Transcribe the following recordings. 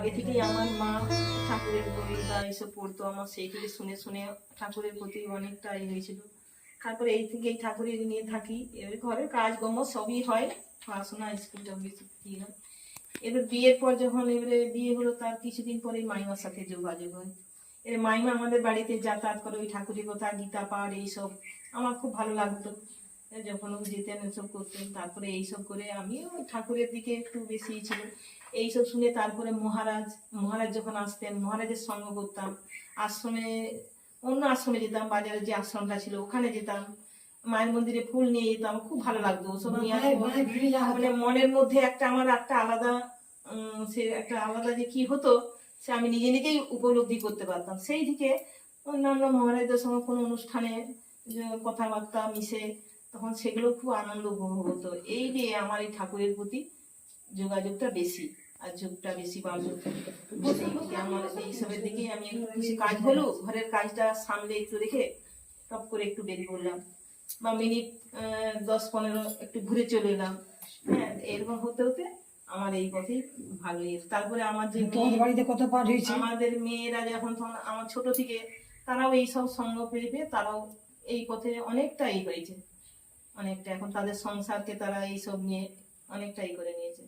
আগে থেকেই আমার মা ঠাকুরের বই বা এইসব পড়তো আমার, সেই থেকে শুনে শুনে ঠাকুরের প্রতি অনেকটা ইয়ে হয়েছিল। তারপরে এই থেকে এই ঠাকুরের নিয়ে থাকি। এবার ঘরের কাজকর্ম সবই হয়, পড়াশোনা, স্কুল কি হয়। এবার বিয়ের পর যখন এবারে বিয়ে হলো, তার কিছুদিন পরেই মাইমার সাথে যোগাযোগ হয়। এর মাইমা আমাদের বাড়িতে যাতায়াত করে ওই ঠাকুরের কথা, গীতা পাঠ এইসব। আমার খুব ভালো লাগতো। যখন যেতেন, এসব করতেন, তারপরে এইসব করে আমিও ঠাকুরের দিকে একটু বেশি ছিল এইসব শুনে তারপরে মহারাজ মহারাজ যখন আসতেন মহারাজের সঙ্গ করতাম। আশ্রমে অন্য আশ্রমে যেতাম বাজারে যে আশ্রমটা ছিল ওখানে যেতাম। মায়ের মন্দিরে ফুল নিয়ে যেতাম খুব ভালো লাগতো। ওসব নিয়ে মানে মনের মধ্যে একটা আমার একটা আলাদা সে একটা আলাদা যে কি হতো সে আমি নিজে নিজেই উপলব্ধি করতে পারতাম। সেই দিকে অন্যান্য মহারাজদের সঙ্গে কোনো অনুষ্ঠানে কথাবার্তা মিশে তখন সেগুলো খুব আনন্দ উপভোগ হতো। এই যে আমার এই ঠাকুরের প্রতি যোগাযোগটা বেশি। আর যোগটা বেশি বাড়লো আমার এইসবের দিকে আমি কিছু কাজ হলো ঘরের কাজটা সামলে একটু রেখে টপ করে একটু বেরিয়ে পড়লাম। বা মিনিট দশ পনেরো একটু ঘুরে চলে এলাম। হ্যাঁ এরকম হতে হতে আমার এই পথেই ভালো লেগেছে তারপরে আমার যে বাড়িতে কত হয়েছে? আমাদের মেয়েরা যখন তখন আমার ছোট থেকে তারাও এইসব সঙ্গ পেয়ে পেয়ে তারাও এই পথে অনেকটাই হয়েছে অনেকটা এখন তাদের সংসারকে তারা এইসব নিয়ে অনেকটাই করে নিয়েছে।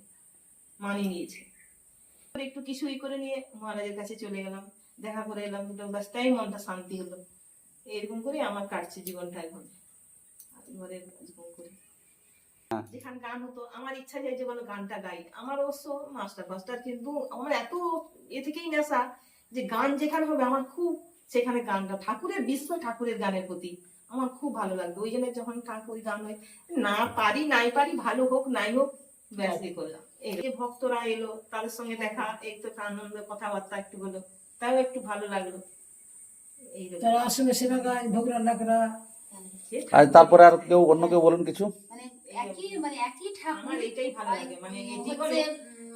মানিয়ে নিয়েছে। একটু কিছু ই করে নিয়ে মহারাজের কাছে চলে গেলাম। দেখা করে এলাম দুটো ব্যাস তাই মনটা শান্তি হলো। এরকম করে আমার কাটছে জীবনটা এখন। করে। যেখানে গান হতো আমার ইচ্ছা যায় যে বলো গানটা গাই। আমার অবশ্য মাস্টার ফাস্টার কিন্তু আমার এত এ থেকেই নেশা যে গান যেখানে হবে আমার খুব সেখানে গানটা ঠাকুরের বিশ্ব ঠাকুরের গানের প্রতি আমার খুব ভালো লাগতো ওই জন্য যখন ঠাকুর গান হয় না পারি নাই পারি ভালো হোক নাই হোক ব্যাস। করলাম এই ভক্তরা এলো তাদের সঙ্গে দেখা এই তো আনন্দ কথাবার্তা একটু হলো। তাও একটু ভালো লাগল। তারা আসলে সেবা গাছ ভোগ রান্না করা আর তারপরে আর কেউ অন্য কেউ বলুন কিছু? মানে একই মানে একই ঠাকুর ভালো লাগে মানে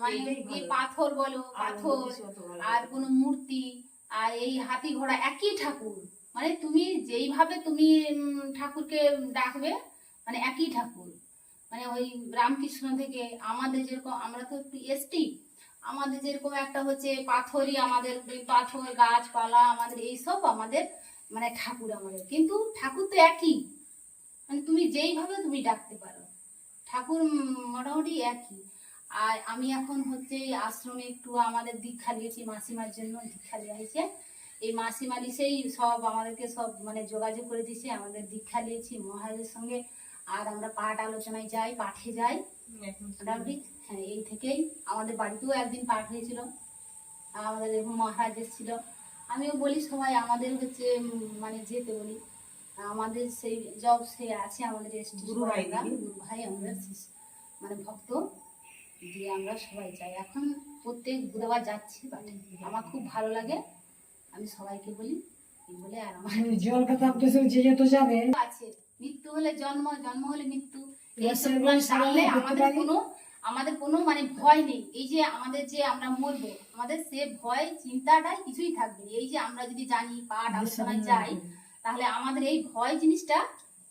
মানে পাথর বলো পাথর আর কোনো মূর্তি আর এই হাতি ঘোড়া একই ঠাকুর। মানে তুমি যেইভাবে তুমি ঠাকুরকে ডাকবে মানে একই ঠাকুর। মানে ওই রামকৃষ্ণ থেকে আমাদের যেরকম, আমরা তো এসটি আমাদের যেরকম একটা হচ্ছে পাথরই আমাদের পাথর, গাছপালা আমাদের এইসব আমাদের মানে ঠাকুর আমাদের। কিন্তু ঠাকুর তো একই। মানে তুমি যেইভাবে তুমি ডাকতে পারো, ঠাকুর মোটামুটি একই। আর আমি এখন হচ্ছে আশ্রমে একটু আমাদের দীক্ষা দিয়েছি মাসিমার জন্য দীক্ষা দেওয়া হয়েছে। এই মাসিমা সেই সব আমাদেরকে সব মানে যোগাযোগ করে দিয়েছে, আমাদের দীক্ষা দিয়েছি মহারাজের সঙ্গে। আর আমরা পাঠ আলোচনায় যাই পাঠে যাই। মোটামুটি হ্যাঁ এই থেকেই। আমাদের বাড়িতেও একদিন পাঠ হয়েছিল। আমাদের মহারাজ এসেছিল। আমিও বলি সবাই আমাদের হচ্ছে মানে যেতে বলি। আমাদের সেই জব সে আছে আমাদের গুরু ভাই গুরু ভাই আমরা মানে ভক্ত। দিয়ে আমরা সবাই যাই। এখন প্রত্যেক বুধবার যাচ্ছি পাঠে। আমার খুব ভালো লাগে। আমি সবাইকে বলি বলে আর আমার মানে জল কথা আপনি যে যত যাবে আছে। মৃত্যু হলে জন্ম জন্ম হলে মৃত্যু। আমাদের। কোনো আমাদের কোনো মানে ভয় নেই। এই যে আমাদের যে আমরা মরবো আমাদের সে ভয় চিন্তাটাই কিছুই থাকবে এই যে আমরা যদি জানি পাঠ আলোচনায় যাই তাহলে আমাদের এই ভয় জিনিসটা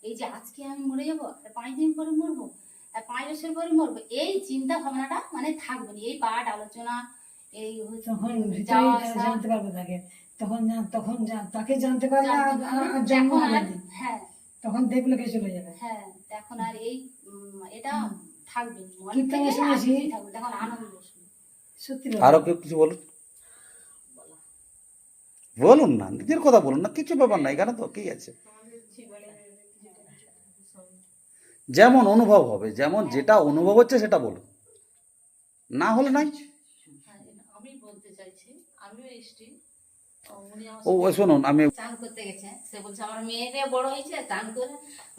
এই যে আজকে আমি মরে যাব পাঁচ দিন পরে মরবো আর পাঁচ বছর পরে মরবো এই চিন্তা ভাবনাটা মানে থাকবে না। এই পাঠ আলোচনা এই তখন জানতে পারবে তাকে। তখন তখন তাকে জানতে পারলে। হ্যাঁ। তখন দেখলে কে চলে যাবে। হ্যাঁ এখন আর এই এটা থাকবে। শুনেছি। আনন্দ সত্যি আরও কেউ কিছু বলুন? বলুন না নিজের কথা বলুন না কিছু ব্যাপার না এখানে তো কি আছে। যেমন অনুভব হবে যেমন যেটা অনুভব হচ্ছে সেটা বলুন। না হলে নাই? হ্যাঁ, আমি বলতে চাইছি আমিও ও শুনুন আমি চান করতে গেছে। সে বলছে আমার মেয়েটা বড় হয়েছে চান করে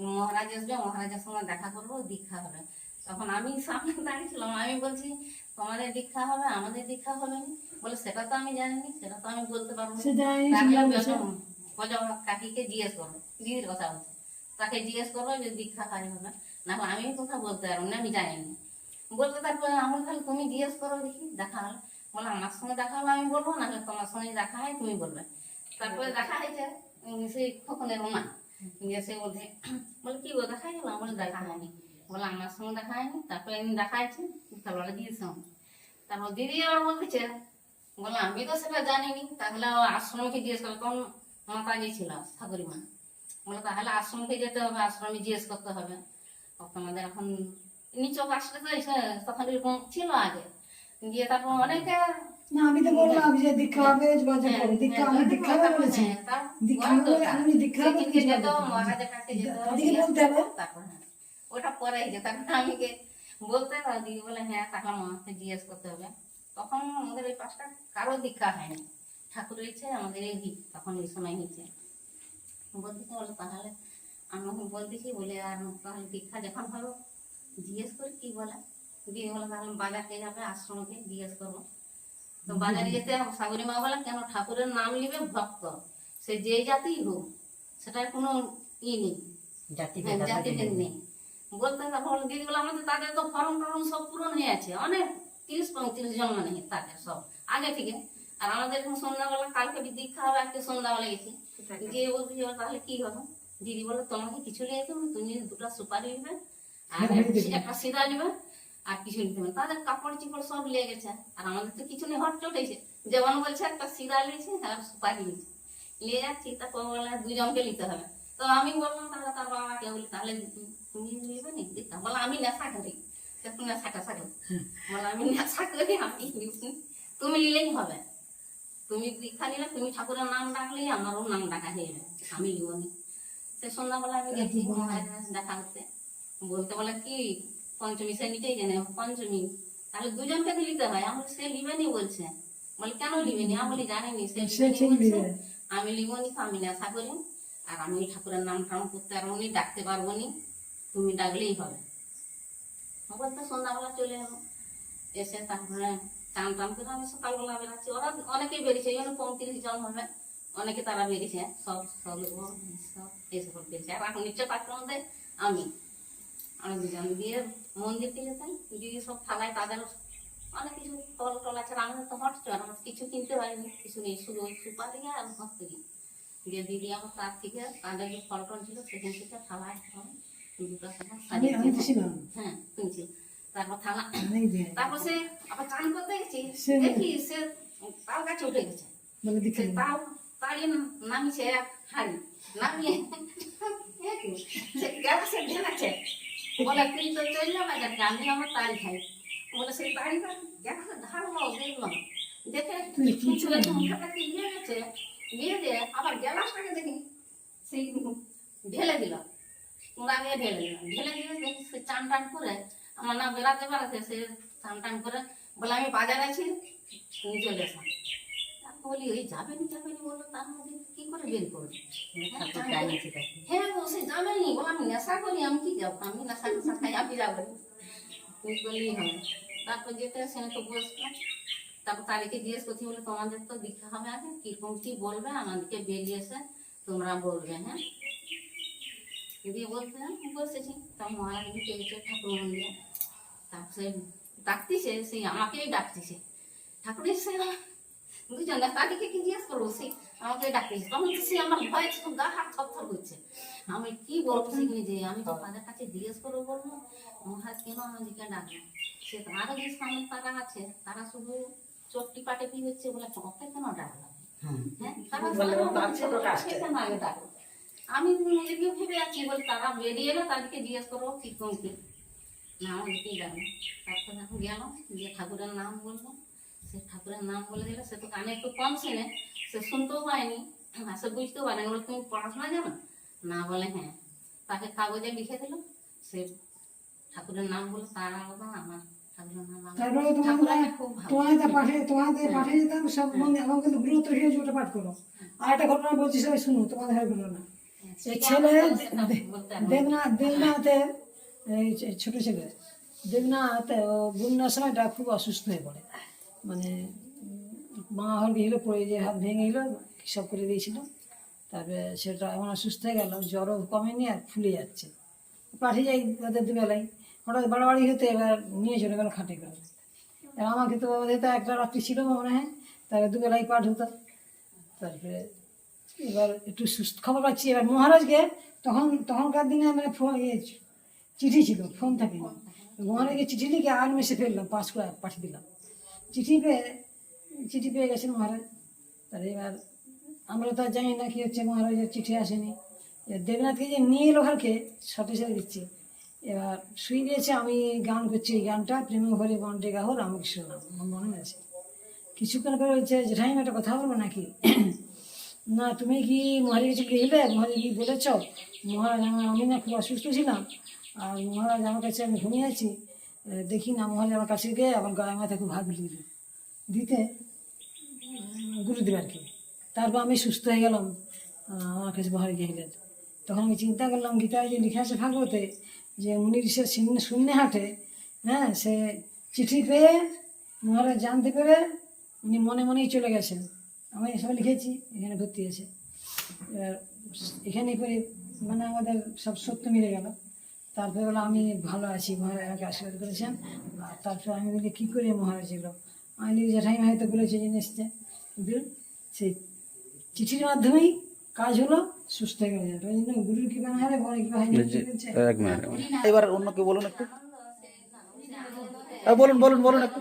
মহারাজ আসবে মহারাজের সঙ্গে দেখা করব দীক্ষা হবে। তখন আমি সামনে দাঁড়িয়েছিলাম আমি বলছি তোমাদের দীক্ষা হবে আমাদের দীক্ষা হবে না? বলে সেটা তো আমি জানিনি সেটা তো আমি বলতে পারব কাকিকে জিজ্ঞেস করব দিদির কথা বলছে। তাকে জিজ্ঞেস করব যে দীক্ষা কাজ হবে? না আমি কথা বলতে পারব না আমি জানি না বলতে তারপরে আমার তাহলে তুমি জিজ্ঞেস করো দেখি দেখা হলে বলে আমার সঙ্গে দেখা হবে আমি বলব, না তোমার সঙ্গে দেখা হয়, তুমি বলবে। তারপরে দেখা হয়েছে সেই খোকনের মা নিয়ে সে বলছে, বলে, কি গো, দেখা গেল? বলে দেখা হয়নি। বলে, আমার সঙ্গে দেখা হয়নি। তারপরে একদিন দেখা হয়েছে তারপরে দিয়েছে। তারপর দিদি আবার বলতেছে বলে আমি তো সেটা জানিনি, তাহলে আশ্রমকে জিজ্ঞেস করল তখন মাতাজি ছিল ঠাকুরি মা বলে, তাহলে আশ্রমকে যেতে হবে, আশ্রমে জিজ্ঞেস করতে হবে। তখন আমাদের এখন নিচক আসলে তো তখন এরকম ছিল আগে। দিয়ে তারপর অনেকে না আমি তো বললাম যে দীক্ষা হবে যোগাযোগ হ্যাঁ, করে। দীক্ষা হ্যাঁ, আমি দীক্ষা বলেছি হ্যাঁ, দীক্ষা বড় আমি দীক্ষা হবে যেত, মহারাজের কাছে যেত, তাদেরকে বলতে হবে। তারপর ওটা পরে যে তারপর আমিকে বলতে হবে দিদি বলে হ্যাঁ তাহলে মাকে জিজ্ঞেস করতে হবে। তখন আমাদের এই পাঁচটা কারও দীক্ষা হয়নি। ঠাকুর ইচ্ছে আমাদের এই দিক তখন এই সময় হয়েছে। বলতেছি বলে তাহলে আমি বলতেছি বলে আর তাহলে দীক্ষা যখন হবে জিজ্ঞেস করি কি বলে? দিয়ে বলে তাহলে বাজারকে যাবে আশ্রমকে জিজ্ঞেস করব। তো বাজারে যেতে সাগরী মা বলে কেন ঠাকুরের নাম নিবে ভক্ত। সে যে জাতি হোক সেটার কোনো ই নেই। হ্যাঁ, জাতিভেদ নেই। বলতে তখন দিদি বলে আমাদের তাদের তো ফর্ম টর্ম সব পূরণ হয়ে আছে। অনেক তিরিশ পঁয়ত্রিশ জন মানে তাদের সব। আগে থেকে। আর আমাদের এখন সন্ধ্যাবেলা কালকে দীক্ষা হবে আজকে সন্ধ্যাবেলা গেছি। গিয়ে বলছি তাহলে কি হবে? দিদি বলে তোমাকে কিছু নিয়ে তুমি দুটো সুপারি নিবে আর একটা সিধা নিবে আর কিছু নিতে হবে তাদের কাপড় চিপড় সব লেগে গেছে। আর আমাদের তো কিছু নেই হট চটেছে যেমন বলছে একটা সিধা নিয়েছে আর সুপারি নিয়েছে নিয়ে যাচ্ছি তারপর বলে দুজনকে নিতে হবে। তো আমি বললাম তাহলে তার বাবাকে বলি তাহলে তুমি নিবে নি দীক্ষা বলে আমি নেশা করি। তুমি নেশা টেশা করো। বলে আমি নেশা করি আমি তুমি নিলেই হবে। তুমি দীক্ষা নিলে তুমি ঠাকুরের নাম ডাকলেই আমারও নাম ডাকা হয়ে যাবে। আমি নিব নি। সে সন্ধ্যাবেলা আমি গেছি দেখা করতে। বলতে বলে কি পঞ্চমী সে নিচেই জানে পঞ্চমী। তাহলে দুজনকে তো নিতে হয়। আমি সে লিবেনি বলছে। বলে কেন লিবেনি? আমি বলি জানিনি সে আমি লিবনি আমি নেশা করি আর আমি ঠাকুরের নাম টাম করতে পারব নি ডাকতে পারব নি। তুমি ডাকলেই হবে। বলতে সন্ধ্যাবেলা চলে এসে তারপরে চান টান করে আমি সকালবেলা বেরাচ্ছি ওরা অনেকেই বেরিয়েছে এই জন্য পঁয়ত্রিশ জন হবে। অনেকে তারা বেরিয়েছে। সব সব সব এসে সব বেরিয়েছে আর এখন নিচে পাত্রের মধ্যে আমি। আমি দুজন দিয়ে মন্দিরকে যেতাম দিয়ে সব থালায় তাদের অনেক কিছু ফল টল আছে আমাদের তো হটছে আর আমার কিছু কিনতে পারিনি কিছু নেই শুধু ওই সুপারি আর হস্তরি দিয়ে দিদি আমার তার থেকে তাদের যে ফল টল ছিল সেখান থেকে থালায় দুটো থালা আমি আমি হ্যাঁ তারপর থালা তারপর সে আবার চান করতে গেছি দেখি সে তাল গাছে উঠে গেছে। তাল তাড়ি নামিছে এক হাড়ি। নামিয়ে সে ঢেলেছে বলে তুই তো চল না বাজারকে আমি আমার তাড়ি খাই বলে সেই তাড়িটা গ্যাসে ঢাললো দেখলাম দেখে তুই কি কিছু একটু মুখটা কি নিয়ে গেছে নিয়ে দিয়ে আবার গ্যালাসটাকে দেখি সেই ঢেলে দিল তোমরা আগে ঢেলে দিল ঢেলে দিয়ে দেখি সে চান টান করে আমার না বেড়াতে বেড়াতে সে চান টান করে বলে আমি বাজার আছি তুমি চলে এসো তারপর বলি ওই যাবেনি যাবেনি বলল তার মধ্যে কি করে বের করবে? হ্যাঁ গো সে যাবেনি বলে আমি নেশা করি আমি কি যাব? আমি নেশা টেশা খাই আমি যাব তুমি বললেই হবে তারপর যেতে সেখানে তো বসলাম তারপর তাদেরকে জিজ্ঞেস করছি বলে তোমাদের তো দীক্ষা হবে আগে কীরকম কি বলবে? আমাদেরকে বেরিয়ে এসে তোমরা বলবে হ্যাঁ? দিয়ে বলতে বসেছি। তা মহারাজ পেয়েছে ঠাকুর মন্দিরে। তারপরে ডাকতেছে সেই আমাকেই ডাকতেছে। ঠাকুর এসে দুজন কি জিজ্ঞেস করব আমাকে তখন সে আমার ভয় গা হাত থরথর করছে। আমি কি বলব সেখানে যে আমি তো তাদের কাছে জিজ্ঞেস করব বলব মহারাজ কেন আমাদেরকে ডাকবে? সে তো আরও যে সামনে তারা আছে তারা শুধু চট্টি পাটে কি হচ্ছে বলে চকটা কেন হ্যাঁ ডাকলো? আমি নিজেকে ভেবে আছি বলে তারা বেরিয়ে এলো তাদেরকে জিজ্ঞেস করব কি কোন কি না আমাদেরকেই ডাকলো তারপর যখন গেলাম যে ঠাকুরের নাম বলব। সে ঠাকুরের নাম বলে দিল সে তো কানে একটু কম শোনে সে শুনতেও পায়নি আর সে বুঝতেও পারেনি। বলে তুমি পড়াশোনা জানো? না বলে হ্যাঁ। তাকে কাগজে লিখে দিল সে ঠাকুরের নাম বলে তার আলাদা আমার। তারপরে না- তোমাদের তোমাদের সব আমার কিন্তু গুরুত্ব হিসেবে ওটা পাঠ করো। আর একটা ঘটনা বলছি সবাই শুনো তোমাদের হয় না। ছেলে হবে। দেবনাথ দেবনাথের ছোট ছেলে দেবনাথ ও বন্যার সময়টা খুব অসুস্থ হয়ে পড়ে। মানে মা হল গেছিল পড়ে যে হাত ভেঙে গেলো সব করে দিয়েছিল। তারপরে সেটা এমন অসুস্থ হয়ে গেল, জ্বরও কমেনি আর ফুলে যাচ্ছে। পাঠিয়ে যাই তাদের দুবেলায়। হঠাৎ বাড়াবাড়ি হতে এবার নিয়ে চলে গেল খাটে করে। এবার আমাকে তো ওদের তো একটা রাত্রি ছিল মনে হয় তারপরে দুবেলায় পাঠ হতো। তারপরে এবার একটু সুস্থ খবর পাচ্ছি। এবার মহারাজকে তখন, তখনকার দিনে মানে ফোন চিঠি ছিল, ফোন থাকেনি। মহারাজকে চিঠি লিখে আর মেসে ফেললাম পাঁচ করে, পাঠিয়ে দিলাম। চিঠি পেয়ে চিঠি পেয়ে গেছেন মহারাজ। তাহলে এবার আমরা তো আর জানি না কি হচ্ছে, মহারাজের চিঠি আসেনি। দেবনাথকে যে নিয়ে এলো ঘরকে শটে ছেড়ে দিচ্ছে। এবার শুয়ে দিয়েছে আমি গান করছি এই গানটা, প্রেম ভরে বন্টে গাহ রামকৃষ্ণ নাম আমার মনে আছে। কিছুক্ষণ পরে বলছে জেঠাইম একটা কথা বলব নাকি? না, তুমি কি মহারাজ কাছে গেলে? মহারাজ কি বলেছ? মহারাজ, আমি না খুব অসুস্থ ছিলাম, আর মহারাজ আমার কাছে আমি ঘুমিয়ে আছি। দেখি না মহলে আমার কাছে গিয়ে আমার গায়ে মাথায় খুব হাত দিল। দিতে গুরুদেব আর কি। তারপর আমি সুস্থ হয়ে গেলাম। আমার কাছে মহারাজ গেলেন। তখন আমি চিন্তা করলাম গীতায় যে লিখে আছে ভাগবতে, যে মুনি সে শূন্য হাটে হ্যাঁ সে চিঠি পেয়ে মহারাজ জানতে পেরে উনি মনে মনেই চলে গেছেন। আমি এসব লিখেছি, এখানে ভর্তি আছে এখানে করে মানে আমাদের সব সত্য মিলে গেল। তারপরে বলো আমি ভালো আছি মহারাজ আমাকে আশীর্বাদ করেছেন। আর তারপরে আমি বলি কী করে মহারাজ এলো আমি বলি জেঠাই হয়তো বলেছে জিনিসটা কিন্তু সেই চিঠির মাধ্যমেই কাজ হলো সুস্থ হয়ে গেল। ওই জন্য গুরুর কৃপা না হলে বড় কৃপা হয়নি এই যে, কি বলছে? এক মিনিট এক মিনিট। এবার অন্য কেউ বলুন একটু। হ্যাঁ, বলুন বলুন বলুন একটু।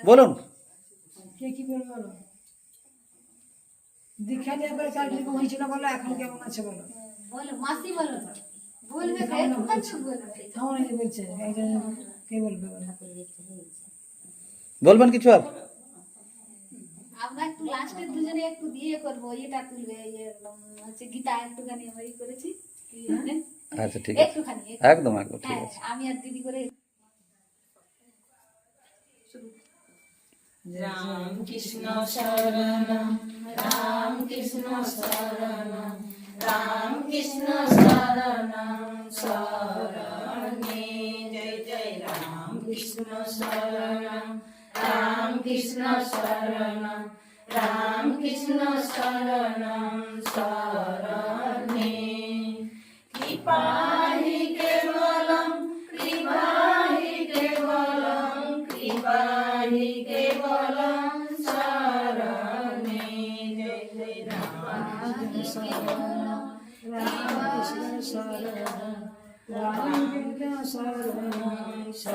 বলুন। কে কি বলব বলো? দীক্ষা কার কীরকম হয়েছিল বলো এখন কেমন আছে বলো? বলো মাসি বলো তো। বলবে কেমন বলছে। কে বলবে বলো? বলবেন কিছু আর? আমরা একটু লাস্টে দুজনে একটু দিয়ে করব এটা তুলবে ইয়ে হচ্ছে গীতা একটুখানি ওই করেছি। আচ্ছা ঠিক আছে। একটুখানি একদম একদম ঠিক হ্যাঁ আছে। আমি আর দিদি করে রাম কৃষ্ণ শরণম, রাম কৃষ্ণ শরণম, রাম কৃষ্ণ শরণম, শরণে জয় জয় রাম কৃষ্ণ শরণম, রাম কৃষ্ণ শরণম, রাম কৃষ্ণ শরণম শরণে কৃষ্ণ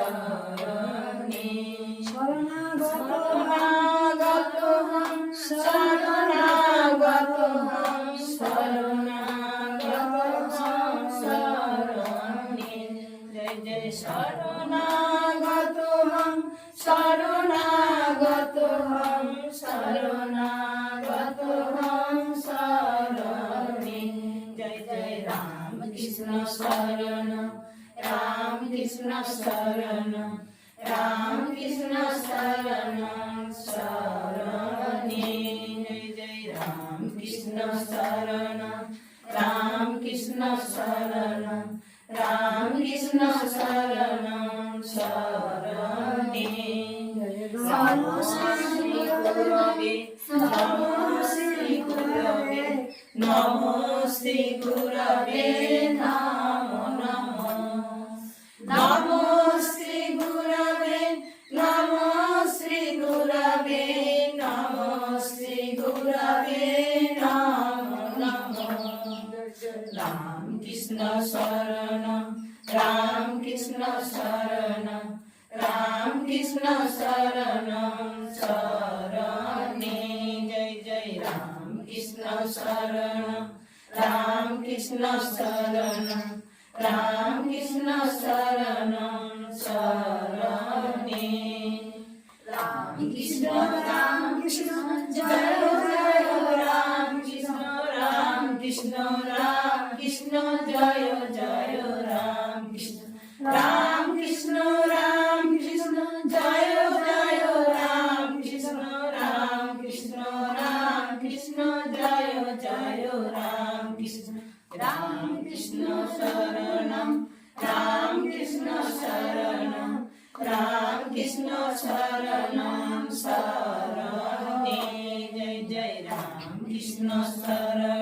কৃষ্ণ রাম কৃষ্ণ জয় জয় রাম কৃষ্ণ রাম কৃষ্ণ রাম কৃষ্ণ জয় জয় রাম কৃষ্ণ রাম কৃষ্ণ রাম কৃষ্ণ জয় জয় রাম কৃষ্ণ রাম কৃষ্ণ শরণম রাম কৃষ্ণ শরণম রাম কৃষ্ণ শরণম শরণে জয় জয় রাম কৃষ্ণ শরণম রাম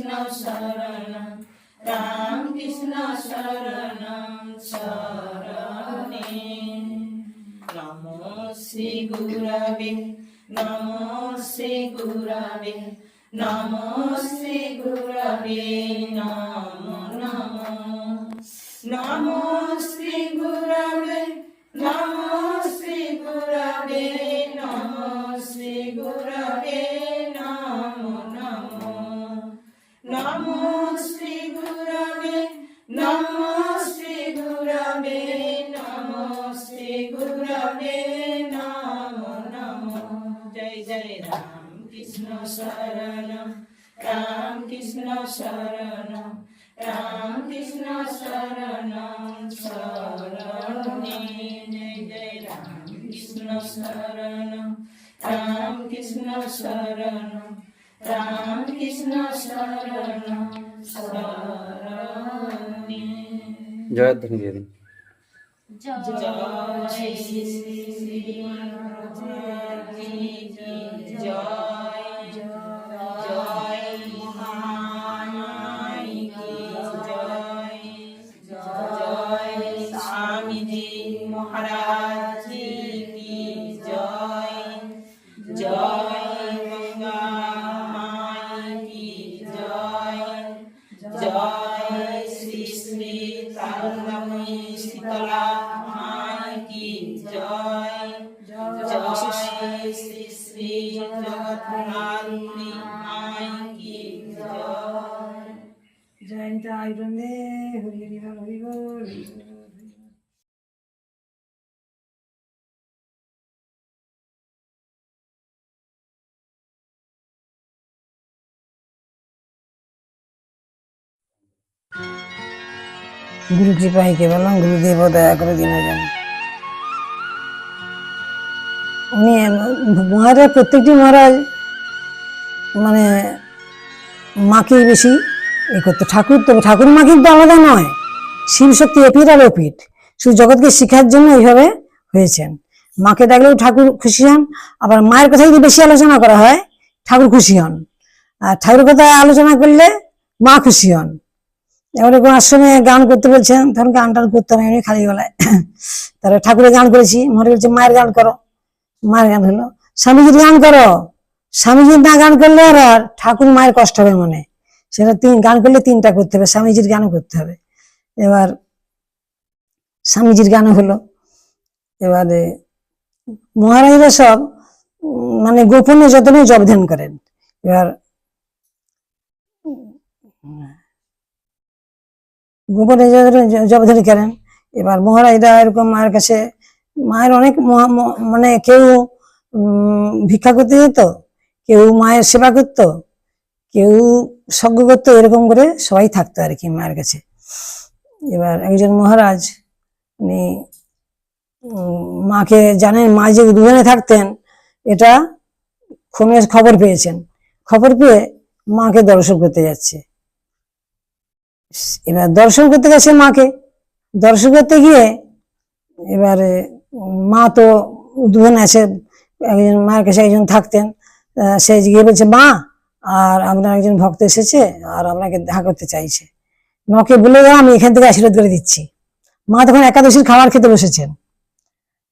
কৃষ্ণ শরণম, রাম কৃষ্ণ শরণম শরণে নমো শ্রী গুরবে, নমো শ্রী গুরবে, নমো শ্রী গুরবে, নমো নমো। নমো শ্রী গুরবে, নমো কৃষ্ণ শরণ রাম কৃষ্ণ শরণ শরণে জয় জয় রাম কৃষ্ণ শরণ রাম কৃষ্ণ শরণ রাম কৃষ্ণ শরণ গুরু কৃপায় বললাম, গুরুদেব, দয়া করে দিন উনি মহারাজ, প্রত্যেকটি মহারাজ মানে মাকে বেশি এ করতো। ঠাকুর তো, ঠাকুর মা কিন্তু আলাদা নয়, শিব শক্তি এপিট আর ওপিট শুধু জগৎকে শিখার জন্য এইভাবে হয়েছেন। মাকে ডাকলেও ঠাকুর খুশি হন। আবার মায়ের কথা যদি বেশি আলোচনা করা হয়, ঠাকুর খুশি হন। আর ঠাকুর কথা আলোচনা করলে মা খুশি হন। এবারে আশ্রমে গান করতে বলছেন তখন গান টান করতে হবে এমনি খালি গলায়। তারপরে ঠাকুরের গান করেছি মনে বলছে, মায়ের গান করো। মায়ের গান হলো স্বামীজির গান করো স্বামীজির না গান করলে আর আর ঠাকুর মায়ের কষ্ট হবে মনে। সেটা তিন, গান করলে তিনটা করতে হবে, স্বামীজির গানও করতে হবে। এবার স্বামীজির গানও হলো। এবারে মহারাজরা সব মানে গোপনে যতনে জব ধ্যান করেন। এবার গোপনে যতনে জব ধ্যান করেন। এবার মহারাজরা এরকম মায়ের কাছে, মায়ের অনেক মানে কেউ ভিক্ষা করতে যেত, কেউ মায়ের সেবা করতো, কেউ সজ্ঞ করতো, এরকম করে সবাই থাকতো আর কি মায়ের কাছে। এবার একজন মহারাজ, উনি মাকে জানেন, মা যে দুজনে থাকতেন, এটা ফোনে খবর পেয়েছেন। খবর পেয়ে মাকে দর্শন করতে যাচ্ছে। এবার দর্শন করতে গেছে মাকে। দর্শন করতে গিয়ে এবারে মা তো দুজন আছে, একজন মায়ের কাছে একজন থাকতেন সে গিয়ে বলছে, মা, আর আপনার একজন ভক্ত এসেছে আর আপনাকে দেখা করতে চাইছে। মাকে বলে দাও, আমি এখান থেকে আশীর্বাদ করে দিচ্ছি। মা তখন একাদশীর খাবার খেতে বসেছেন।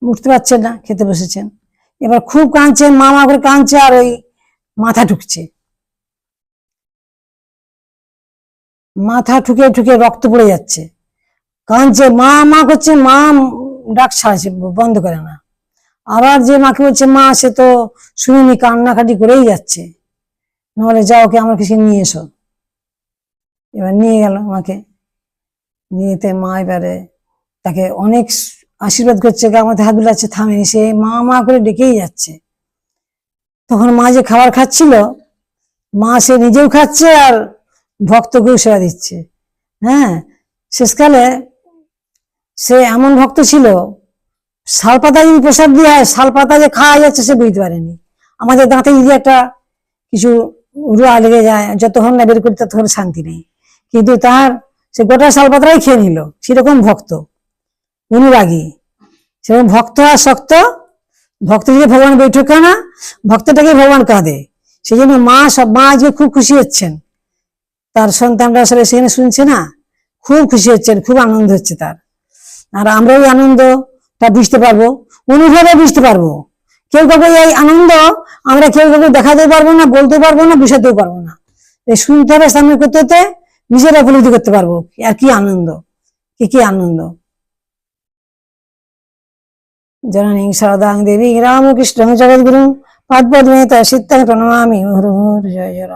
উঠতে পারছেন না, খেতে বসেছেন। এবার খুব কাঁদছেন, মা মা করে কাঁদছে আর ওই মাথা ঢুকছে। মাথা ঠুকে ঠুকে রক্ত পড়ে যাচ্ছে। কাঁদছে মা মা করছে, মা ডাক ছাড়ছে বন্ধ করে না। আবার যে মাকে বলছে, মা, সে তো শুনিনি, কান্নাকাটি করেই যাচ্ছে। নাহলে যাও ওকে, আমার কিছু নিয়ে এসো। এবার নিয়ে গেল মাকে। নিয়েতে মা এবারে তাকে অনেক আশীর্বাদ করছে মাথায় হাত বুলাচ্ছে থামেনি সে মা মা করে ডেকেই যাচ্ছে। তখন মা যে খাবার খাচ্ছিল, মা সে নিজেও খাচ্ছে আর ভক্তকেও সেবা দিচ্ছে। হ্যাঁ শেষকালে সে এমন ভক্ত ছিল, শালপাতা যদি প্রসাদ দিয়ে হয়, শালপাতা যে খাওয়া যাচ্ছে সে বুঝতে পারেনি। আমাদের দাঁতে যদি একটা কিছু রুয়া লেগে যায়, যতক্ষণ না বের করতে ততক্ষণ শান্তি নেই। কিন্তু তার সে গোটা শালপাতাই খেয়ে নিল, সেরকম ভক্ত, অনুরাগী। সেরকম ভক্ত আর শক্ত, ভক্ত যদি ভগবান বৈঠকে না, ভক্তটাকে ভগবান কাঁদে। সেই জন্য মা সব, মা আজকে খুব খুশি হচ্ছেন। তার সন্তানরা আসলে সেখানে শুনছে না। খুব খুশি হচ্ছেন, খুব আনন্দ হচ্ছে তার। আর আমরা ওই আনন্দটা বুঝতে পারব, অনুভবে বুঝতে পারব। কেউ কাউকে এই আনন্দ আমরা কেউ কাউকে দেখাতে পারব না বলতে পারব না, বুঝাতেও পারব না। এই শুনতে হবে, সামনে করতে হতে নিজেরা উপলব্ধি করতে পারব আর কি আনন্দ, কি কি আনন্দ। জননী সদাং দেবী রামকৃষ্ণ জগদ্গুরু পদ্মদ্মে সিদ্ধাং প্রণমামি হুর হুর জয় জয়